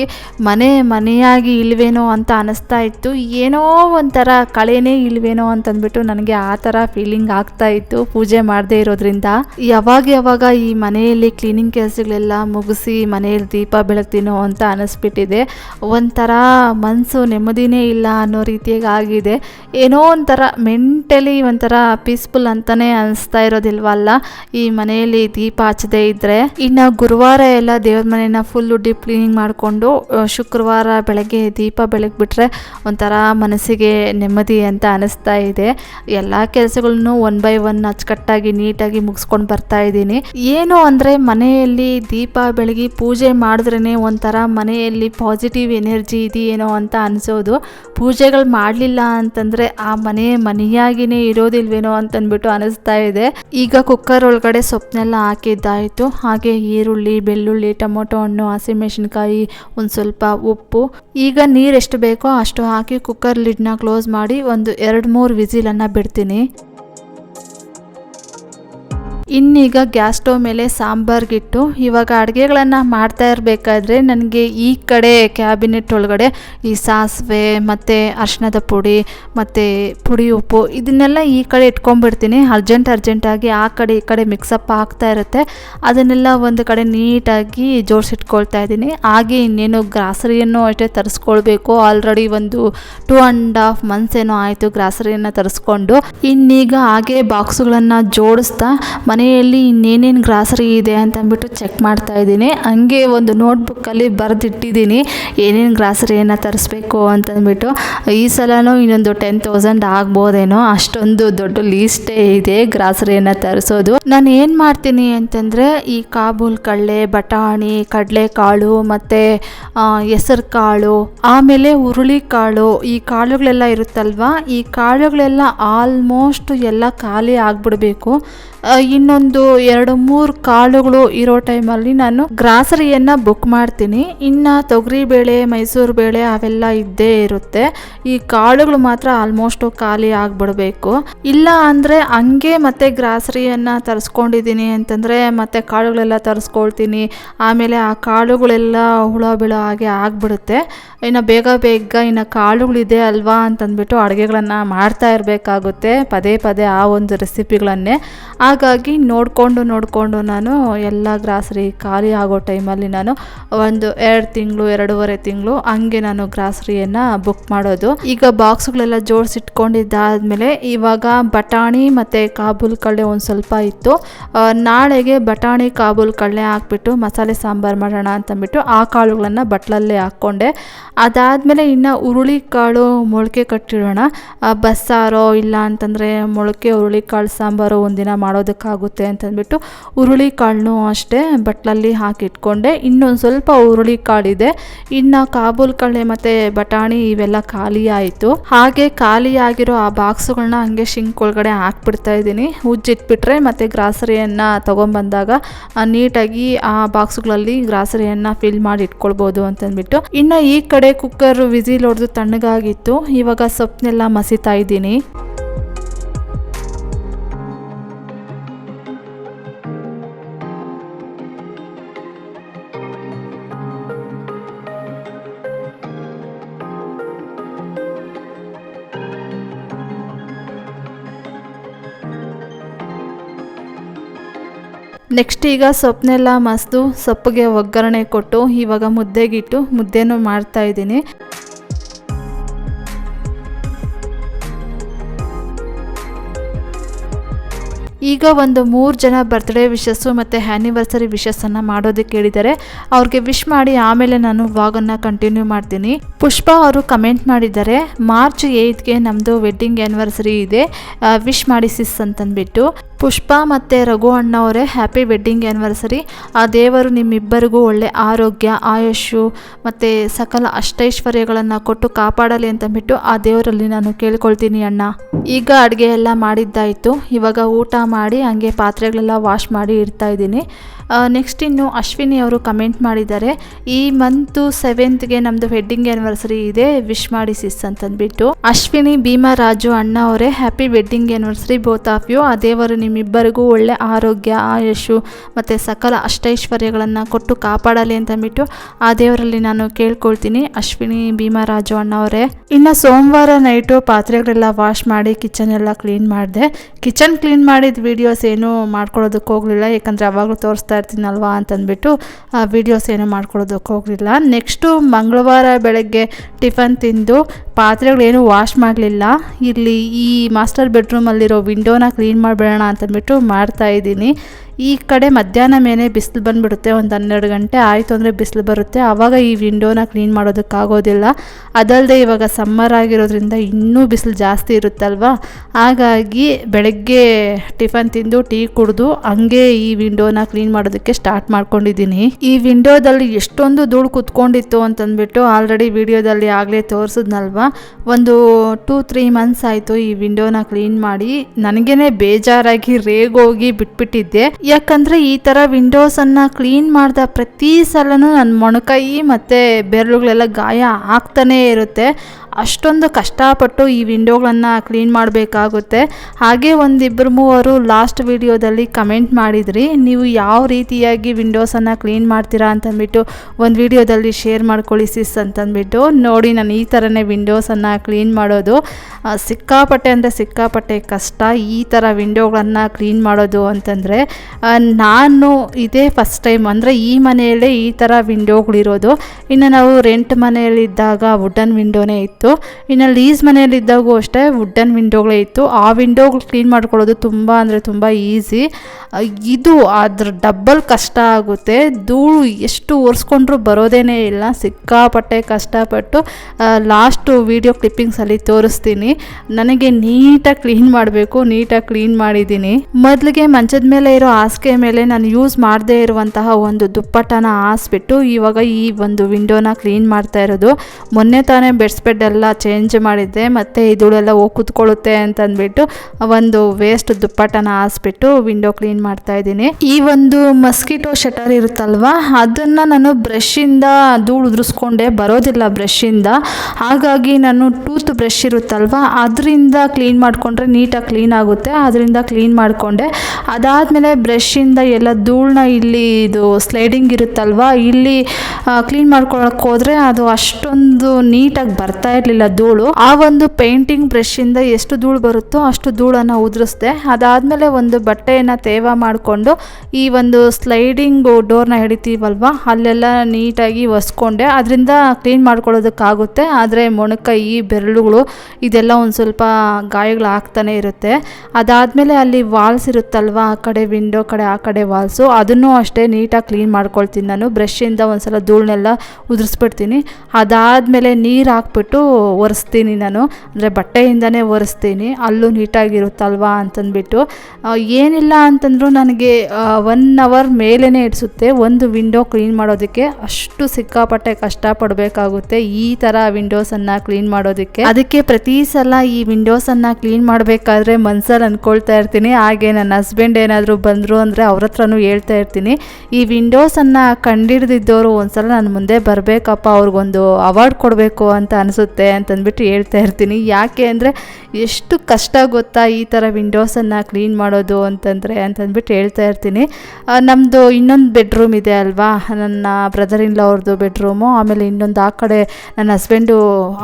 ಮನೆ ಮನೆಯಾಗಿ ಇಲ್ವೇನೋ ಅಂತ ಅನಿಸ್ತಾ ಇತ್ತು. ಏನೋ ಒಂಥರ ಕಳೆನೇ ಇಲ್ವೇನೋ ಅಂತಂದ್ಬಿಟ್ಟು ನನಗೆ ಆ ಥರ ಫೀಲಿಂಗ್ ಆಗ್ತಾ ಇತ್ತು ಪೂಜೆ ಮಾಡದೇ ಇರೋದ್ರಿಂದ. ಯಾವಾಗ ಯಾವಾಗ ಈ ಮನೆಯಲ್ಲಿ ಕ್ಲೀನಿಂಗ್ ಕೆಲಸಗಳೆಲ್ಲ ಮುಗಿಸಿ ಮನೆಯಲ್ಲಿ ದೀಪ ಬೆಳಗ್ತೀನೋ ಅಂತ ಅನಿಸ್ಬಿಟ್ಟಿದೆ. ಒಂಥರ ಮನಸ್ಸು ನೆಮ್ಮದಿನೇ ಇಲ್ಲ ಅನ್ನೋ ರೀತಿಯಾಗಿ ಆಗಿದೆ ಏನೋ ಒಂಥರ ಮೆಂಟಲಿ ಒಂಥರ ಪೀಸ್ಫುಲ್ ಅಂತಲೇ ಅನಿಸ್ತಾ ಇರೋದಿಲ್ವಲ್ಲ ಈ ಮನೆಯಲ್ಲಿ ದೀಪ ಹಚ್ಚದೇ ಇದ್ದರೆ ಇನ್ನು ಗುರುವಾರ ಎಲ್ಲ ದೇವ್ರ ಮನೆನ ಫುಲ್ಲು ಡೀಪ್ ಕ್ಲೀನಿಂಗ್ ಮಾಡಿಕೊಂಡು ಶುಕ್ರವಾರ ಬೆಳಗ್ಗೆ ದೀಪ ಬೆಳಗ್ಬಿಟ್ರೆ ಒಂಥರ ಮನಸ್ಸಿಗೆ ನೆಮ್ಮದಿ ಅಂತ ಅನಿಸ್ತಾ ಇದೆ. ಎಲ್ಲ ಕೆಲಸಗಳನ್ನು ಒನ್ ಬೈ ಒನ್ ಅಚ್ಚುಕಟ್ಟಾಗಿ ನೀಟಾಗಿ ಮುಗಿಸ್ಕೊಂಡು ಬರ್ತಾ ಇದ್ದೀನಿ. ಏನು ಅಂದರೆ ಮನೆಯಲ್ಲಿ ದೀಪ ಬೆಳಗಿ ಪೂಜೆ ಮಾಡಿದ್ರೇ ಒಂಥರ ಮನೆಯಲ್ಲಿ ಪಾಸಿಟಿವ್ ಎನರ್ಜಿ ಇದೆಯೇನೋ ಅಂತ ಅನಿಸೋದು. ಪೂಜೆಗಳು ಮಾಡಲಿಲ್ಲ ಅಂತಂದರೆ ಆ ಮನೆ ಮನೆಯಾಗಿನೇ ಇರೋದಿಲ್ವೇನೋ ಅಂತಂದ್ಬಿಟ್ಟು ಅನಿಸ್ತಾ ಇದೆ. ಈಗ ಕುಕ್ಕರ್ ಒಳಗಡೆ ಸೊಪ್ಪನ್ನೆಲ್ಲ ಹಾಕಿದ್ದಾಯಿತು. ಹಾಗೆ ಈರುಳ್ಳಿ, ಬೆಳ್ಳುಳ್ಳಿ, ಟೊಮೊಟೊ ಹಣ್ಣು ಹಸಿಮೆಣಸಿನ್ಕಾಯಿ ಒಂದು ಸ್ವಲ್ಪ ಉಪ್ಪು. ಈಗ ನೀರು ಎಷ್ಟು ಬೇಕೋ ಅಷ್ಟು ಹಾಕಿ ಕುಕ್ಕರ್ ಲಿಡ್ನ ಕ್ಲೋಸ್ ಮಾಡಿ ಒಂದು ಎರಡು ಮೂರು ವಿಸಿಲನ್ನು ಬಿಡ್ತೀನಿ. ಇನ್ನೀಗ ಗ್ಯಾಸ್ ಸ್ಟವ್ ಮೇಲೆ ಸಾಂಬಾರ್ಗಿಟ್ಟು ಇವಾಗ ಅಡುಗೆಗಳನ್ನು ಮಾಡ್ತಾ ಇರಬೇಕಾದ್ರೆ ನನಗೆ ಈ ಕಡೆ ಕ್ಯಾಬಿನೆಟ್ ಒಳಗಡೆ ಈ ಸಾಸಿವೆ ಮತ್ತು ಅರ್ಶಿಣದ ಪುಡಿ ಮತ್ತು ಪುಡಿ ಉಪ್ಪು ಇದನ್ನೆಲ್ಲ ಈ ಕಡೆ ಇಟ್ಕೊಂಡ್ಬಿಡ್ತೀನಿ. ಅರ್ಜೆಂಟ್ ಅರ್ಜೆಂಟಾಗಿ ಆ ಕಡೆ ಈ ಕಡೆ ಮಿಕ್ಸಪ್ ಆಗ್ತಾ ಇರುತ್ತೆ. ಅದನ್ನೆಲ್ಲ ಒಂದು ಕಡೆ ನೀಟಾಗಿ ಜೋಡಿಸಿಟ್ಕೊಳ್ತಾ ಇದ್ದೀನಿ. ಹಾಗೆ ಇನ್ನೇನು ಗ್ರಾಸರಿಯನ್ನು ಅಷ್ಟೇ ತರಿಸ್ಕೊಳ್ಬೇಕು. ಆಲ್ರೆಡಿ ಒಂದು ಟೂ ಆ್ಯಂಡ್ ಹಾಫ್ ಮಂತ್ಸ್ ಏನೋ ಆಯಿತು ಗ್ರಾಸರಿಯನ್ನು ತರಿಸ್ಕೊಂಡು. ಇನ್ನೀಗ ಹಾಗೆ ಬಾಕ್ಸುಗಳನ್ನು ಜೋಡಿಸ್ತಾ ಮನೆಯಲ್ಲಿ ಇನ್ನೇನೇನು ಗ್ರಾಸರಿ ಇದೆ ಅಂತ ಅಂದ್ಬಿಟ್ಟು ಚೆಕ್ ಮಾಡ್ತಾ ಇದ್ದೀನಿ. ಹಂಗೆ ಒಂದು ನೋಟ್ಬುಕ್ಕಲ್ಲಿ ಬರೆದಿಟ್ಟಿದ್ದೀನಿ. ಏನೇನು ಗ್ರಾಸರಿಯನ್ನು ತರಿಸ್ಬೇಕು ಅಂತಂದ್ಬಿಟ್ಟು. ಈ ಸಲನೂ ಇನ್ನೊಂದು ಟೆನ್ ತೌಸಂಡ್ ಆಗ್ಬೋದೇನೋ ಅಷ್ಟೊಂದು ದೊಡ್ಡ ಲೀಸ್ಟೇ ಇದೆ ಗ್ರಾಸರಿಯನ್ನು ತರಿಸೋದು. ನಾನು ಏನು ಮಾಡ್ತೀನಿ ಅಂತಂದರೆ ಈ ಕಾಬೂಲ್ ಕಡಲೆ ಬಟಾಣಿ, ಕಡಲೆಕಾಳು ಮತ್ತು ಹೆಸರು ಕಾಳು ಆಮೇಲೆ ಹುರುಳಿಕಾಳು ಈ ಕಾಳುಗಳೆಲ್ಲ ಇರುತ್ತಲ್ವ? ಈ ಕಾಳುಗಳೆಲ್ಲ ಆಲ್ಮೋಸ್ಟ್ ಎಲ್ಲ ಖಾಲಿ ಆಗಿಬಿಡ್ಬೇಕು. ಇನ್ನೊಂದು ಎರಡು ಮೂರು ಕಾಳುಗಳು ಇರೋ ಟೈಮಲ್ಲಿ ನಾನು ಗ್ರಾಸರಿಯನ್ನು ಬುಕ್ ಮಾಡ್ತೀನಿ. ಇನ್ನು ತೊಗರಿಬೇಳೆ ಮೈಸೂರು ಬೇಳೆ ಅವೆಲ್ಲ ಇದ್ದೇ ಇರುತ್ತೆ. ಈ ಕಾಳುಗಳು ಮಾತ್ರ ಆಲ್ಮೋಸ್ಟ್ ಖಾಲಿ ಆಗಿಬಿಡಬೇಕು. ಇಲ್ಲ ಅಂದರೆ ಹಂಗೆ ಮತ್ತೆ ಗ್ರಾಸರಿಯನ್ನು ತರಿಸ್ಕೊಂಡಿದ್ದೀನಿ ಅಂತಂದರೆ ಮತ್ತೆ ಕಾಳುಗಳೆಲ್ಲ ತರಿಸ್ಕೊಳ್ತೀನಿ. ಆಮೇಲೆ ಆ ಕಾಳುಗಳೆಲ್ಲ ಹುಳ ಬೀಳೋ ಹಾಗೆ ಆಗಿಬಿಡುತ್ತೆ. ಇನ್ನು ಬೇಗ ಬೇಗ ಇನ್ನು ಕಾಳುಗಳಿದೆ ಅಲ್ವಾ ಅಂತಂದ್ಬಿಟ್ಟು ಅಡುಗೆಗಳನ್ನು ಮಾಡ್ತಾ ಇರಬೇಕಾಗುತ್ತೆ ಪದೇ ಪದೇ ಆ ಒಂದು ರೆಸಿಪಿಗಳನ್ನೇ ಹಾಗಾಗಿ ನೋಡಿಕೊಂಡು ನೋಡಿಕೊಂಡು ನಾನು ಎಲ್ಲ ಗ್ರಾಸರಿ ಖಾಲಿ ಆಗೋ ಟೈಮಲ್ಲಿ ನಾನು ಒಂದು ಎರಡು ತಿಂಗಳು, ಎರಡೂವರೆ ತಿಂಗಳು ಹಂಗೆ ನಾನು ಗ್ರಾಸರಿಯನ್ನು ಬುಕ್ ಮಾಡೋದು. ಈಗ ಬಾಕ್ಸ್ಗಳೆಲ್ಲ ಜೋಡಿಸಿಟ್ಕೊಂಡಿದ್ದಾದಮೇಲೆ ಇವಾಗ ಬಟಾಣಿ ಮತ್ತು ಕಾಬೂಲ್ ಕಡಲೆ ಒಂದು ಸ್ವಲ್ಪ ಇತ್ತು. ನಾಳೆಗೆ ಬಟಾಣಿ, ಕಾಬೂಲ್ ಕಡಲೆ ಹಾಕ್ಬಿಟ್ಟು ಮಸಾಲೆ ಸಾಂಬಾರು ಮಾಡೋಣ ಅಂತಂದ್ಬಿಟ್ಟು ಆ ಕಾಳುಗಳನ್ನು ಬಟ್ಲಲ್ಲೇ ಹಾಕ್ಕೊಂಡೆ. ಅದಾದಮೇಲೆ ಇನ್ನು ಹುರುಳಿ ಕಾಳು ಮೊಳಕೆ ಕಟ್ಟಿಡೋಣ. ಬಸ್ಸಾರೋ ಇಲ್ಲ ಅಂತಂದರೆ ಮೊಳಕೆ ಹುರುಳಿ ಕಾಳು ಸಾಂಬಾರು ಒಂದಿನ ಮಾಡೋದಕ್ಕಾಗುತ್ತೆ ಅಂತಂದ್ಬಿಟ್ಟು ಹುರುಳಿ ಕಾಳನ್ನು ಅಷ್ಟೇ ಬಟ್ಲಲ್ಲಿ ಹಾಕಿಟ್ಕೊಂಡೆ. ಇನ್ನೊಂದು ಸ್ವಲ್ಪ ಹುರುಳಿ ಕಾಳಿದೆ. ಇನ್ನು ಕಾಬೂಲ್ ಕಳೆ ಮತ್ತು ಬಟಾಣಿ ಇವೆಲ್ಲ ಖಾಲಿ ಆಯಿತು. ಹಾಗೆ ಖಾಲಿಯಾಗಿರೋ ಆ ಬಾಕ್ಸುಗಳನ್ನ ಹಂಗೆ ಶಿಂಕ್ ಒಳಗಡೆ ಹಾಕ್ಬಿಡ್ತಾ ಇದ್ದೀನಿ. ಉಜ್ಜಿಟ್ಬಿಟ್ರೆ ಮತ್ತು ಗ್ರಾಸರಿಯನ್ನು ತೊಗೊಂಬಂದಾಗ ನೀಟಾಗಿ ಆ ಬಾಕ್ಸ್ಗಳಲ್ಲಿ ಗ್ರಾಸರಿಯನ್ನು ಫಿಲ್ ಮಾಡಿ ಇಟ್ಕೊಳ್ಬೋದು ಅಂತಂದ್ಬಿಟ್ಟು. ಇನ್ನು ಈ ಕಡೆ ಕುಕ್ಕರ್ ವಿಸಿಲ್ ಹೊಡೆದು ತಣ್ಣಗಾಗಿತ್ತು. ಇವಾಗ ಸೊಪ್ಪನ್ನೆಲ್ಲ ಮಸಿತಾ ಇದ್ದೀನಿ. ನೆಕ್ಸ್ಟ್ ಈಗ ಸೊಪ್ಪನ್ನೆಲ್ಲ ಮಸ್ದು, ಸೊಪ್ಪಿಗೆ ಒಗ್ಗರಣೆ ಕೊಟ್ಟು ಇವಾಗ ಮುದ್ದೆಗಿಟ್ಟು ಮುದ್ದೆನೂ ಮಾಡ್ತಾ ಇದ್ದೀನಿ. ಈಗ ಒಂದು ಮೂರು ಜನ ಬರ್ತ್ಡೇ ವಿಶಸ್ಸು ಮತ್ತು ಆ್ಯನಿವರ್ಸರಿ ವಿಶಸ್ಸನ್ನು ಮಾಡೋದಕ್ಕೆ ಹೇಳಿದ್ದಾರೆ. ಅವ್ರಿಗೆ ವಿಶ್ ಮಾಡಿ ಆಮೇಲೆ ನಾನು ವ್ಲಾಗನ್ನು ಕಂಟಿನ್ಯೂ ಮಾಡ್ತೀನಿ. ಪುಷ್ಪ ಅವರು ಕಮೆಂಟ್ ಮಾಡಿದ್ದಾರೆ ಮಾರ್ಚ್ ಏಯ್ತ್ಗೆ ನಮ್ಮದು ವೆಡ್ಡಿಂಗ್ ಆ್ಯನಿವರ್ಸರಿ ಇದೆ. ವಿಶ್ ಮಾಡಿ ಸಿಸ್ ಅಂತಂದ್ಬಿಟ್ಟು. ಪುಷ್ಪ ಮತ್ತು ರಘು ಅಣ್ಣವರೇ ಹ್ಯಾಪಿ ವೆಡ್ಡಿಂಗ್ ಆ್ಯನಿವರ್ಸರಿ ಆ ದೇವರು ನಿಮ್ಮಿಬ್ಬರಿಗೂ ಒಳ್ಳೆ ಆರೋಗ್ಯ ಆಯುಷು ಮತ್ತು ಸಕಲ ಅಷ್ಟೈಶ್ವರ್ಯಗಳನ್ನು ಕೊಟ್ಟು ಕಾಪಾಡಲಿ ಅಂತಂದ್ಬಿಟ್ಟು ಆ ದೇವರಲ್ಲಿ ನಾನು ಕೇಳ್ಕೊಳ್ತೀನಿ ಅಣ್ಣ. ಈಗ ಅಡುಗೆ ಎಲ್ಲ ಮಾಡಿದ್ದಾಯಿತು. ಇವಾಗ ಊಟ ಮಾಡಿ ಹಂಗೆ ಪಾತ್ರೆಗಳೆಲ್ಲ ವಾಶ್ ಮಾಡಿ ಇಡ್ತಾ ಇದ್ದೀನಿ. ನೆಕ್ಸ್ಟ್ ಇನ್ನು ಅಶ್ವಿನಿ ಅವರು ಕಮೆಂಟ್ ಮಾಡಿದ್ದಾರೆ. ಈ ಮಂತು ಸೆವೆಂತ್ಗೆ ನಮ್ಮದು ವೆಡ್ಡಿಂಗ್ ಆ್ಯನಿವರ್ಸರಿ ಇದೆ ವಿಶ್ ಮಾಡಿ ಸಿಸ್ ಅಂತಂದ್ಬಿಟ್ಟು. ಅಶ್ವಿನಿ ಭೀಮಾ ರಾಜು ಅಣ್ಣ ಅವರೇ happy wedding anniversary both of you ಆ ದೇವರು ನಿಮ್ಮ ನಿಮ್ಮಿಬ್ಬರಿಗೂ ಒಳ್ಳೆ ಆರೋಗ್ಯ, ಆಯಸ್ಸು ಮತ್ತು ಸಕಲ ಅಷ್ಟೈಶ್ವರ್ಯಗಳನ್ನು ಕೊಟ್ಟು ಕಾಪಾಡಲಿ ಅಂತಂದ್ಬಿಟ್ಟು ಆ ದೇವರಲ್ಲಿ ನಾನು ಕೇಳ್ಕೊಳ್ತೀನಿ. ಅಶ್ವಿನಿ ಭೀಮರಾಜು ಅಣ್ಣವರೇ. ಇನ್ನು ಸೋಮವಾರ ನೈಟು ಪಾತ್ರೆಗಳೆಲ್ಲ ವಾಶ್ ಮಾಡಿ, ಕಿಚನ್ ಎಲ್ಲ ಕ್ಲೀನ್ ಮಾಡಿದೆ. ಕಿಚನ್ ಕ್ಲೀನ್ ಮಾಡಿದ ವೀಡಿಯೋಸ್ ಏನು ಮಾಡ್ಕೊಳ್ಳೋದಕ್ಕೆ ಹೋಗಲಿಲ್ಲ. ಯಾಕಂದರೆ ಅವಾಗಲೂ ತೋರಿಸ್ತಾ ಇರ್ತೀನಲ್ವಾ ಅಂತಂದ್ಬಿಟ್ಟು ಆ ವೀಡಿಯೋಸ್ ಏನು ಮಾಡ್ಕೊಳ್ಳೋದಕ್ಕೆ ಹೋಗಲಿಲ್ಲ. ನೆಕ್ಸ್ಟು ಮಂಗಳವಾರ ಬೆಳಗ್ಗೆ ಟಿಫನ್ ತಿಂದು ಪಾತ್ರೆಗಳೇನು ವಾಶ್ ಮಾಡಲಿಲ್ಲ. ಇಲ್ಲಿ ಈ ಮಾಸ್ಟರ್ ಬೆಡ್ರೂಮಲ್ಲಿರೋ ವಿಂಡೋನ ಕ್ಲೀನ್ ಮಾಡಿಬಿಡೋಣ ಅಂತಂದ್ಬಿಟ್ಟು ಮಾಡ್ತಾ ಇದ್ದೀನಿ. ಈ ಕಡೆ ಮಧ್ಯಾಹ್ನ ಮೇಲೆ ಬಿಸಿಲು ಬಂದುಬಿಡುತ್ತೆ, ಒಂದು ಹನ್ನೆರಡು ಗಂಟೆ ಆಯಿತು ಅಂದರೆ ಬಿಸಿಲು ಬರುತ್ತೆ. ಆವಾಗ ಈ ವಿಂಡೋನ ಕ್ಲೀನ್ ಮಾಡೋದಕ್ಕಾಗೋದಿಲ್ಲ. ಅದಲ್ಲದೆ ಇವಾಗ ಸಮ್ಮರ್ ಆಗಿರೋದ್ರಿಂದ ಇನ್ನೂ ಬಿಸಿಲು ಜಾಸ್ತಿ ಇರುತ್ತಲ್ವ? ಹಾಗಾಗಿ ಬೆಳಗ್ಗೆ ಟಿಫನ್ ತಿಂದು ಟೀ ಕುಡಿದು ಹಂಗೆ ಈ ವಿಂಡೋನ ಕ್ಲೀನ್ ಮಾಡೋದಕ್ಕೆ ಸ್ಟಾರ್ಟ್ ಮಾಡ್ಕೊಂಡಿದ್ದೀನಿ. ಈ ವಿಂಡೋದಲ್ಲಿ ಎಷ್ಟೊಂದು ಧೂಳು ಕುತ್ಕೊಂಡಿತ್ತು ಅಂತಂದ್ಬಿಟ್ಟು ಆಲ್ರೆಡಿ ವಿಡಿಯೋದಲ್ಲಿ ಆಗಲೇ ತೋರಿಸಿದ್ನಲ್ವ? ಒಂದು ಟೂ ತ್ರೀ ಮಂತ್ಸ್ ಆಯಿತು ಈ ವಿಂಡೋನ ಕ್ಲೀನ್ ಮಾಡಿ. ನನಗೇನೆ ಬೇಜಾರಾಗಿ ರೇಗೋಗಿ ಬಿಟ್ಬಿಟ್ಟಿದ್ದೆ. ಯಾಕಂದರೆ ಈ ಥರ ವಿಂಡೋಸನ್ನು ಕ್ಲೀನ್ ಮಾಡಿದ ಪ್ರತಿ ಸಲವೂ ನನ್ನ ಮೊಣಕೈ ಮತ್ತು ಬೆರಳುಗಳೆಲ್ಲ ಗಾಯ ಆಗ್ತಾನೇ ಇರುತ್ತೆ. ಅಷ್ಟೊಂದು ಕಷ್ಟಪಟ್ಟು ಈ ವಿಂಡೋಗಳನ್ನು ಕ್ಲೀನ್ ಮಾಡಬೇಕಾಗುತ್ತೆ. ಹಾಗೆ ಒಂದಿಬ್ಬರು ಮೂವರು ಲಾಸ್ಟ್ ವಿಡಿಯೋದಲ್ಲಿ ಕಮೆಂಟ್ ಮಾಡಿದ್ರಿ, ನೀವು ಯಾವ ರೀತಿಯಾಗಿ ವಿಂಡೋಸನ್ನು ಕ್ಲೀನ್ ಮಾಡ್ತೀರಾ ಅಂತಂದ್ಬಿಟ್ಟು ಒಂದು ವಿಡಿಯೋದಲ್ಲಿ ಶೇರ್ ಮಾಡ್ಕೊಳ್ಳಿ ಸಿಸ್ ಅಂತಂದ್ಬಿಟ್ಟು. ನೋಡಿ, ನಾನು ಈ ಥರನೇ ವಿಂಡೋಸನ್ನು ಕ್ಲೀನ್ ಮಾಡೋದು. ಸಿಕ್ಕಾಪಟ್ಟೆ ಅಂದರೆ ಸಿಕ್ಕಾಪಟ್ಟೆ ಕಷ್ಟ ಈ ಥರ ವಿಂಡೋಗಳನ್ನು ಕ್ಲೀನ್ ಮಾಡೋದು ಅಂತಂದರೆ ನಾನು ಇದೇ ಫಸ್ಟ್ ಟೈಮ್ ಅಂದರೆ ಈ ಮನೆಯಲ್ಲೇ ಈ ಥರ ವಿಂಡೋಗಳಿರೋದು. ಇನ್ನು ನಾವು ರೆಂಟ್ ಮನೆಯಲ್ಲಿದ್ದಾಗ ವುಡನ್ ವಿಂಡೋನೇ ಇತ್ತು. ಇನ್ನು ಲೀಸ್ ಮನೆಯಲ್ಲಿದ್ದಾಗೂ ಅಷ್ಟೇ ವುಡ್ಡನ್ ವಿಂಡೋಗಳೇ ಇತ್ತು. ಆ ವಿಂಡೋಗಳು ಕ್ಲೀನ್ ಮಾಡ್ಕೊಳ್ಳೋದು ತುಂಬ ಅಂದರೆ ತುಂಬ ಈಸಿ ಇದು ಅದ್ರ ಡಬ್ಬಲ್ ಕಷ್ಟ ಆಗುತ್ತೆ. ಧೂಳು ಎಷ್ಟು ಒರೆಸ್ಕೊಂಡ್ರೂ ಬರೋದೇನೇ ಇಲ್ಲ. ಸಿಕ್ಕಾಪಟ್ಟೆ ಕಷ್ಟಪಟ್ಟು ಲಾಸ್ಟು ವೀಡಿಯೋ ಕ್ಲಿಪ್ಪಿಂಗ್ಸಲ್ಲಿ ತೋರಿಸ್ತೀನಿ. ನನಗೆ ನೀಟಾಗಿ ಕ್ಲೀನ್ ಮಾಡಬೇಕು, ನೀಟಾಗಿ ಕ್ಲೀನ್ ಮಾಡಿದ್ದೀನಿ. ಮೊದಲಿಗೆ ಮಂಚದ ಮೇಲೆ ಇರೋ ಹಾಸಿಗೆ ಮೇಲೆ ನಾನು ಯೂಸ್ ಮಾಡದೇ ಇರುವಂತಹ ಒಂದು ದುಪ್ಪಟ್ಟನ ಹಾಸ್ಬಿಟ್ಟು ಇವಾಗ ಈ ಒಂದು ವಿಂಡೋನ ಕ್ಲೀನ್ ಮಾಡ್ತಾ ಇರೋದು. ಮೊನ್ನೆ ತಾನೇ ಬೆಡ್ಸ್ ಬೆಡ್ ಎಲ್ಲ ಚೇಂಜ್ ಮಾಡಿದ್ದೆ, ಮತ್ತು ಇದುಳೆಲ್ಲ ಹೋಗಿ ಕುತ್ಕೊಳ್ಳುತ್ತೆ ಅಂತಂದ್ಬಿಟ್ಟು ಒಂದು ವೇಸ್ಟ್ ದುಪ್ಪಟ್ಟನ ಹಾಸ್ಬಿಟ್ಟು ವಿಂಡೋ ಕ್ಲೀನ್ ಮಾಡ್ತಾ ಇದ್ದೀನಿ. ಈ ಒಂದು ಮಸ್ಕಿಟೋ ಶಟರ್ ಇರುತ್ತಲ್ವಾ, ಅದನ್ನು ನಾನು ಬ್ರಷಿಂದ ಧೂಳು ಉದುರಿಸ್ಕೊಂಡೆ, ಬರೋದಿಲ್ಲ ಬ್ರಷಿಂದ ಹಾಗಾಗಿ ನಾನು ಟೂತ್ ಬ್ರಷ್ ಇರುತ್ತಲ್ವಾ, ಅದರಿಂದ ಕ್ಲೀನ್ ಮಾಡಿಕೊಂಡ್ರೆ ನೀಟಾಗಿ ಕ್ಲೀನ್ ಆಗುತ್ತೆ, ಅದರಿಂದ ಕ್ಲೀನ್ ಮಾಡಿಕೊಂಡೆ. ಅದಾದಮೇಲೆ ಬ್ರಷಿಂದ ಎಲ್ಲ ಧೂಳನ್ನ ಇಲ್ಲಿ ಇದು ಸ್ಲೈಡಿಂಗ್ ಇರುತ್ತಲ್ವಾ, ಇಲ್ಲಿ ಕ್ಲೀನ್ ಮಾಡ್ಕೊಳಕ್ಕೆ ಹೋದರೆ ಅದು ಅಷ್ಟೊಂದು ನೀಟಾಗಿ ಬರ್ತಾ ಇರಲಿಲ್ಲ ಧೂಳು. ಆ ಒಂದು ಪೇಂಟಿಂಗ್ ಬ್ರಷ್ ಇಂದ ಎಷ್ಟು ಧೂಳು ಬರುತ್ತೋ ಅಷ್ಟು ಧೂಳನ್ನು ಉದುರಿಸ್ದೆ. ಅದಾದ್ಮೇಲೆ ಒಂದು ಬಟ್ಟೆಯನ್ನು ತೇವ ಮಾಡಿಕೊಂಡು ಈ ಒಂದು ಸ್ಲೈಡಿಂಗ್ ಡೋರ್ನ ಹಿಡಿತೀವಲ್ವಾ? ಅಲ್ಲೆಲ್ಲ ನೀಟಾಗಿ ಒಸ್ಕೊಂಡೆ. ಅದರಿಂದ ಕ್ಲೀನ್ ಮಾಡ್ಕೊಳ್ಳೋದಕ್ಕಾಗುತ್ತೆ. ಆದರೆ ಮೊಣಕೈ ಬೆರಳುಗಳು, ಇದೆಲ್ಲ ಒಂದು ಸ್ವಲ್ಪ ಗಾಯಗಳು ಆಗ್ತಾನೆ ಇರುತ್ತೆ. ಅದಾದಮೇಲೆ ಅಲ್ಲಿ ವಾಲ್ಸ್ ಇರುತ್ತಲ್ವಾ? ಆ ಕಡೆ ವಿಂಡೋ ಕಡೆ, ಆ ಕಡೆ ವಾಲ್ಸು ಅದನ್ನು ಅಷ್ಟೇ ನೀಟಾಗಿ ಕ್ಲೀನ್ ಮಾಡ್ಕೊಳ್ತೀನಿ ನಾನು. ಬ್ರಷಿಂದ ಒಂದ್ಸಲ ಧೂಳನ್ನೆಲ್ಲ ಉದುರಿಸ್ಬಿಡ್ತೀನಿ. ಅದಾದಮೇಲೆ ನೀರು ಹಾಕ್ಬಿಟ್ಟು ಒರೆಸ್ತೀನಿ ನಾನು. ಅಂದರೆ ಬಟ್ಟೆಯಿಂದನೇ ಒರೆಸ್ತೀನಿ. ಅಲ್ಲೂ ನೀಟಾಗಿರುತ್ತಲ್ವಾ ಅಂತಂದ್ಬಿಟ್ಟು. ಏನಿಲ್ಲ ಅಂತಂದರೂ ನನಗೆ ಒನ್ ಅವರ್ ಮೇಲೇ ಇಡಿಸುತ್ತೆ ಒಂದು ವಿಂಡೋ ಕ್ಲೀನ್ ಮಾಡೋದಕ್ಕೆ ಅಷ್ಟು ಸಿಕ್ಕಾಪಟ್ಟೆ ಕಷ್ಟಪಡಬೇಕಾಗುತ್ತೆ ಈ ಥರ ವಿಂಡೋಸನ್ನು ಕ್ಲೀನ್ ಮಾಡೋದಕ್ಕೆ. ಅದಕ್ಕೆ ಪ್ರತಿ ಸಲ ಈ ವಿಂಡೋಸನ್ನು ಕ್ಲೀನ್ ಮಾಡಬೇಕಾದ್ರೆ ಮನ್ಸಲ್ಲಿ ಅಂದ್ಕೊಳ್ತಾ ಇರ್ತೀನಿ. ಹಾಗೆ ನನ್ನ ಹಸ್ಬೆಂಡ್ ಏನಾದರೂ ಬಂದರು ಅಂದರೆ ಅವ್ರ ಹತ್ರನೂ ಹೇಳ್ತಾ ಇರ್ತೀನಿ. ಈ ವಿಂಡೋಸನ್ನು ಕಂಡಿಡ್ದಿದ್ದವರು ಒಂದ್ಸಲ ನನ್ನ ಮುಂದೆ ಬರಬೇಕಪ್ಪ, ಅವ್ರಿಗೊಂದು ಅವಾರ್ಡ್ ಕೊಡಬೇಕು ಅಂತ ಅನಿಸುತ್ತೆ. ಅಂತಂದ್ಬಿಟ್ಟು ಹೇಳ್ತಾ ಇರ್ತೀನಿ. ಯಾಕೆ ಅಂದರೆ ಎಷ್ಟು ಕಷ್ಟ ಗೊತ್ತಾ ಈ ಥರ ವಿಂಡೋಸನ್ನು ಕ್ಲೀನ್ ಮಾಡೋದು ಅಂತಂದರೆ ಅಂತಂದ್ಬಿಟ್ಟು ಹೇಳ್ತಾ ಇರ್ತೀನಿ. ನಮ್ಮದು ಇನ್ನೊಂದು ಬೆಡ್ರೂಮ್ ಇದೆ ಅಲ್ವಾ? ನನ್ನ ಬ್ರದರ್ ಇನ್ ಲಾ ಅವ್ರದ್ದು ಬೆಡ್ರೂಮು. ಆಮೇಲೆ ಇನ್ನೊಂದು ಆ ಕಡೆ ನನ್ನ ಹಸ್ಬೆಂಡು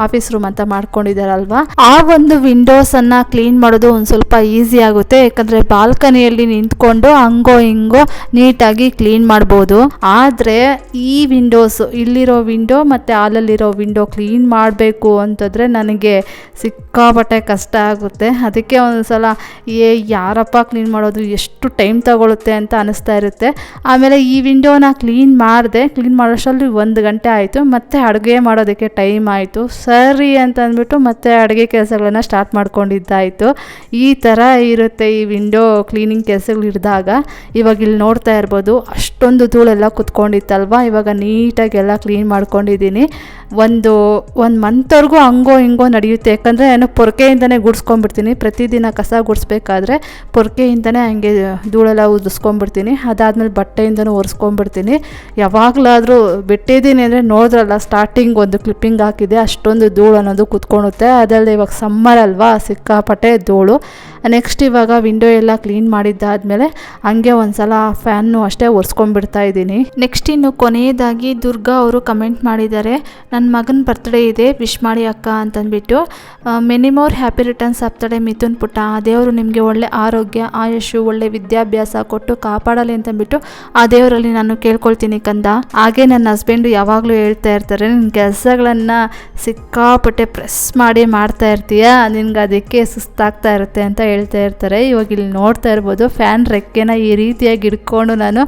ಆಫೀಸ್ ರೂಮ್ ಅಂತ ಮಾಡ್ಕೊಂಡಿದ್ದಾರಲ್ವಾ ಆ ಒಂದು ವಿಂಡೋಸನ್ನು ಕ್ಲೀನ್ ಮಾಡೋದು ಒಂದು ಸ್ವಲ್ಪ ಈಸಿ ಆಗುತ್ತೆ. ಯಾಕಂದರೆ ಬಾಲ್ಕನಿಯಲ್ಲಿ ನಿಂತ್ಕೊಂಡು ಹಂಗೋ ಹಿಂಗೋ ನೀಟಾಗಿ ಕ್ಲೀನ್ ಮಾಡ್ಬೋದು. ಆದರೆ ಈ ವಿಂಡೋಸ್, ಇಲ್ಲಿರೋ ವಿಂಡೋ ಮತ್ತು ಹಾಲಲ್ಲಿರೋ ವಿಂಡೋ ಕ್ಲೀನ್ ಮಾಡಬೇಕು ಅಂತಂದರೆ ನನಗೆ ಸಿಕ್ಕಾಪಟ್ಟೆ ಕಷ್ಟ ಆಗುತ್ತೆ. ಅದಕ್ಕೆ ಒಂದು ಸಲ ಏ, ಯಾರಪ್ಪ ಕ್ಲೀನ್ ಮಾಡೋದು ಎಷ್ಟು ಟೈಮ್ ತಗೊಳುತ್ತೆ ಅಂತ ಅನಿಸ್ತಾ ಇರುತ್ತೆ. ಆಮೇಲೆ ಈ ವಿಂಡೋನ ಕ್ಲೀನ್ ಮಾಡಿದೆ ಕ್ಲೀನ್ ಮಾಡೋಷ್ಟರಲ್ಲಿ ಒಂದು ಗಂಟೆ ಆಯಿತು. ಮತ್ತೆ ಅಡುಗೆ ಮಾಡೋದಕ್ಕೆ ಟೈಮ್ ಆಯಿತು. ಸರಿ ಅಂತ ಅಂದ್ಬಿಟ್ಟು ಮತ್ತೆ ಅಡುಗೆ ಕೆಲಸಗಳನ್ನ ಸ್ಟಾರ್ಟ್ ಮಾಡ್ಕೊಂಡಿದ್ದಾಯಿತು. ಈ ಥರ ಇರುತ್ತೆ ಈ ವಿಂಡೋ ಕ್ಲೀನಿಂಗ್ ಕೆಲಸಗಳು ಹಿಡಿದಾಗ ಇವಾಗ ಇಲ್ಲಿ ನೋಡ್ತಾ ಇರ್ಬೋದು, ಅಷ್ಟೊಂದು ಧೂಳೆಲ್ಲ ಕುತ್ಕೊಂಡಿತ್ತಲ್ವ? ಇವಾಗ ನೀಟಾಗಿ ಎಲ್ಲ ಕ್ಲೀನ್ ಮಾಡ್ಕೊಂಡಿದ್ದೀನಿ. ಒಂದು ಒಂದು ಮಂತ್ವರೆಗೂ ಹಂಗೋ ಹಿಂಗೋ ನಡೆಯುತ್ತೆ. ಯಾಕಂದರೆ ನಾನು ಪೊರಕೆಯಿಂದನೇ ಗುಡಿಸ್ಕೊಂಡ್ಬಿಡ್ತೀನಿ. ಪ್ರತಿದಿನ ಕಸ ಗುಡಿಸ್ಬೇಕಾದ್ರೆ ಪೊರಕೆಯಿಂದನೇ ಹಂಗೆ ಧೂಳೆಲ್ಲ ಉದಿಸ್ಕೊಂಡ್ಬಿಡ್ತೀನಿ. ಅದಾದಮೇಲೆ ಬಟ್ಟೆಯಿಂದನೂ ಒರೆಸ್ಕೊಂಡ್ಬಿಡ್ತೀನಿ. ಯಾವಾಗಲಾದರೂ ಬಿಟ್ಟಿದ್ದೀನಿ ಅಂದರೆ ನೋಡಿದ್ರಲ್ಲ ಸ್ಟಾರ್ಟಿಂಗ್ ಒಂದು ಕ್ಲಿಪ್ಪಿಂಗ್ ಹಾಕಿದೆ ಅಷ್ಟೊಂದು ಧೂಳು ಅನ್ನೋದು ಕುತ್ಕೊಳುತ್ತೆ. ಅದರಲ್ಲಿ ಇವಾಗ ಸಮ್ಮರ್ ಅಲ್ವಾ, ಸಿಕ್ಕಾಪಟ್ಟೆ ಧೂಳು. ನೆಕ್ಸ್ಟ್ ಇವಾಗ ವಿಂಡೋ ಎಲ್ಲ ಕ್ಲೀನ್ ಮಾಡಿದ್ದಾದಮೇಲೆ ಹಂಗೆ ಒಂದ್ಸಲ ಫ್ಯಾನ್ನು ಅಷ್ಟೇ ಒರೆಸ್ಕೊಂಡ್ಬಿಡ್ತಾ ಇದ್ದೀನಿ. ನೆಕ್ಸ್ಟ್ ಇನ್ನು ಕೊನೆಯದಾಗಿ ದುರ್ಗಾ ಅವರು ಕಮೆಂಟ್ ಮಾಡಿದ್ದಾರೆ ನನ್ನ ಮಗನ ಬರ್ತ್ಡೇ ಇದೆ ವಿಶ್ ಮಾಡಿ ಅಕ್ಕ ಅಂತಂದ್ಬಿಟ್ಟು. ಮೆನಿ ಮೋರ್ ಹ್ಯಾಪಿ ರಿಟರ್ನ್ಸ್ ಆಗ್ತಾಳೆ ಮಿಥುನ್ ಪುಟ್ಟ. ಆ ದೇವರು ನಿಮಗೆ ಒಳ್ಳೆ ಆರೋಗ್ಯ, ಆಯುಷು, ಒಳ್ಳೆ ವಿದ್ಯಾಭ್ಯಾಸ ಕೊಟ್ಟು ಕಾಪಾಡಲಿ ಅಂತಂದ್ಬಿಟ್ಟು ಆ ದೇವರಲ್ಲಿ ನಾನು ಕೇಳ್ಕೊಳ್ತೀನಿ ಕಂದ. ಹಾಗೆ ನನ್ನ ಹಸ್ಬೆಂಡು ಯಾವಾಗಲೂ ಹೇಳ್ತಾ ಇರ್ತಾರೆ ನಿನ್ನ ಕೆಲಸಗಳನ್ನು ಸಿಕ್ಕಾಪಟ್ಟೆ ಪ್ರೆಸ್ ಮಾಡಿ ಮಾಡ್ತಾ ಇರ್ತೀಯ? ನಿನ್ಗೆ ಅದಕ್ಕೆ ಸುಸ್ತಾಗ್ತಾ ಇರುತ್ತೆ ಅಂತ ಹೇಳ್ತಾ ಇರ್ತಾರೆ. ಇವಾಗ ಇಲ್ಲಿ ನೋಡ್ತಾ ಇರ್ಬೋದು ಫ್ಯಾನ್ ರೆಕ್ಕೆನ ಈ ರೀತಿಯಾಗಿ ಇಟ್ಕೊಂಡು ನಾನು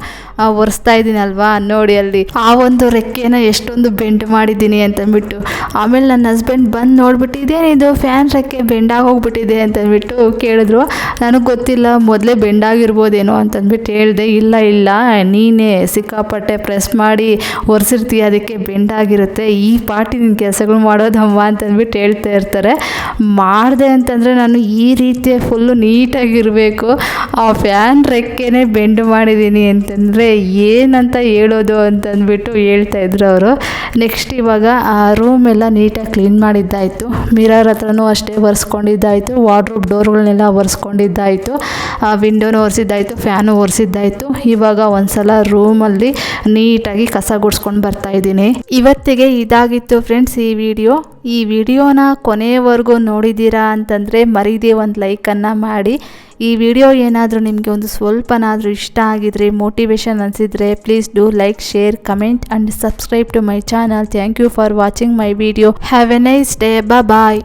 ಒರೆಸ್ತಾ ಇದ್ದೀನಲ್ವಾ ನೋಡಿ ಅಲ್ಲಿ, ಆ ಒಂದು ರೆಕ್ಕೆನ ಎಷ್ಟೊಂದು ಬೆಂಡ್ ಮಾಡಿದ್ದೀನಿ ಅಂತಂದ್ಬಿಟ್ಟು. ಆಮೇಲೆ ನನ್ನ ಹಸ್ಬೆಂಡ್ ಬಂದು ನೋಡ್ಬಿಟ್ಟು ಇದೇನಿದು ಫ್ಯಾನ್ ರೆಕ್ಕೆ ಬೆಂಡಾಗಿ ಹೋಗ್ಬಿಟ್ಟಿದೆ ಅಂತಂದ್ಬಿಟ್ಟು ಕೇಳಿದ್ರು. ನನಗೆ ಗೊತ್ತಿಲ್ಲ, ಮೊದಲೇ ಬೆಂಡಾಗಿರ್ಬೋದೇನೋ ಅಂತಂದ್ಬಿಟ್ಟು ಹೇಳಿದೆ, ಇಲ್ಲ ಇಲ್ಲ, ನೀನೇ ಸಿಕ್ಕಾಪಟ್ಟೆ ಪ್ರೆಸ್ ಮಾಡಿ ಒರೆಸಿರ್ತೀಯ, ಅದಕ್ಕೆ ಬೆಂಡಾಗಿರುತ್ತೆ ಈ ಪಾಟಿ ನಿನ್ನ ಕೆಲಸಗಳು ಮಾಡೋದಮ್ಮ ಅಂತಂದ್ಬಿಟ್ಟು ಹೇಳ್ತಾ ಇರ್ತಾರೆ. ಮಾಡಿದೆ ಅಂತಂದರೆ ನಾನು ಈ ರೀತಿ ಫುಲ್ಲು ನೀಟಾಗಿರಬೇಕು. ಆ ಫ್ಯಾನ್ ರೆಕ್ಕೆನೇ ಬೆಂಡ್ ಮಾಡಿದ್ದೀನಿ ಅಂತಂದರೆ ಏನಂತ ಹೇಳೋದು ಅಂತಂದ್ಬಿಟ್ಟು ಹೇಳ್ತಾ ಇದ್ರು ಅವರು. ನೆಕ್ಸ್ಟ್ ಇವಾಗ ಆ ರೂಮ್ ಎಲ್ಲ ನೀಟಾಗಿ ಕ್ಲೀನ್ ಮಾಡಿದ್ದಾಯಿತು. ಮಿರರ್ ಹತ್ರನೂ ಅಷ್ಟೇ ಒರೆಸ್ಕೊಂಡಿದ್ದಾಯಿತು. ವಾರ್ಡ್ರೋಬ್ ಡೋರ್ಗಳನ್ನೆಲ್ಲ ಒರೆಸ್ಕೊಂಡಿದ್ದಾಯಿತು. ಆ ವಿಂಡೋನು ಒರೆಸಿದ್ದಾಯಿತು ಫ್ಯಾನು ಒರೆಸಿದ್ದಾಯಿತು. ಇವಾಗ ಒಂದ್ಸಲ ರೂಮಲ್ಲಿ ನೀಟಾಗಿ ಕಸ ಗುಡಿಸ್ಕೊಂಡು ಬರ್ತಾಯಿದ್ದೀನಿ ಇವತ್ತಿಗೆ ಇದಾಗಿತ್ತು ಫ್ರೆಂಡ್ಸ್ ಈ ವಿಡಿಯೋ ಈ ವಿಡಿಯೋನ ಕೊನೆಯವರೆಗೂ ನೋಡಿದ್ದೀರಾ ಅಂತಂದರೆ ಮರೀದೆ ಒಂದು ಲೈಕನ್ನು ಮಾಡಿ. ಈ ವಿಡಿಯೋ ಏನಾದರೂ ನಿಮಗೆ ಒಂದು ಸ್ವಲ್ಪನಾದರೂ ಇಷ್ಟ ಆಗಿದ್ರೆ motivation ಅನಿಸಿದರೆ please do like share comment and subscribe to my channel thank you for watching my video have a nice day bye